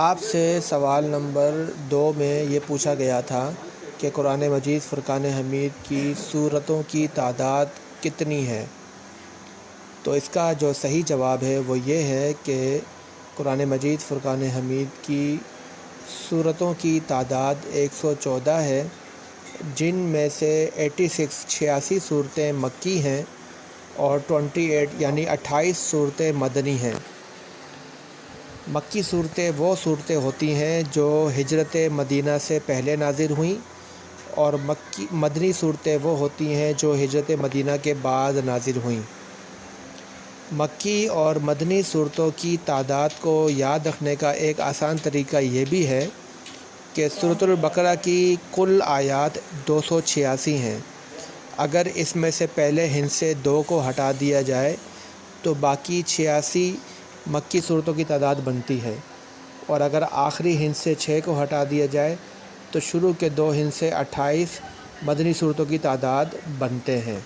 آپ سے سوال نمبر دو میں یہ پوچھا گیا تھا کہ قرآن مجید فرقان حمید کی صورتوں کی تعداد کتنی ہے۔ تو اس کا جو صحیح جواب ہے وہ یہ ہے کہ قرآن مجید فرقان حمید کی صورتوں کی تعداد ایک سو چودہ ہے، جن میں سے ایٹی سکس چھیاسی صورتیں مکی ہیں اور ٹونٹی ایٹ یعنی اٹھائیس صورتیں مدنی ہیں۔ مکی صورتیں وہ صورتیں ہوتی ہیں جو ہجرت مدینہ سے پہلے نازل ہوئیں اور مکی مدنی صورتیں وہ ہوتی ہیں جو ہجرت مدینہ کے بعد نازل ہوئیں۔ مکی اور مدنی صورتوں کی تعداد کو یاد رکھنے کا ایک آسان طریقہ یہ بھی ہے کہ صورت البقرہ کی کل آیات دو سو چھیاسی ہیں۔ اگر اس میں سے پہلے ہند سے دو کو ہٹا دیا جائے تو باقی چھیاسی مکی صورتوں کی تعداد بنتی ہے۔ اور اگر آخری ہند سے چھ کو ہٹا دیا جائے، تو شروع کے دو ہند سے اٹھائیس مدنی صورتوں کی تعداد بنتے ہیں۔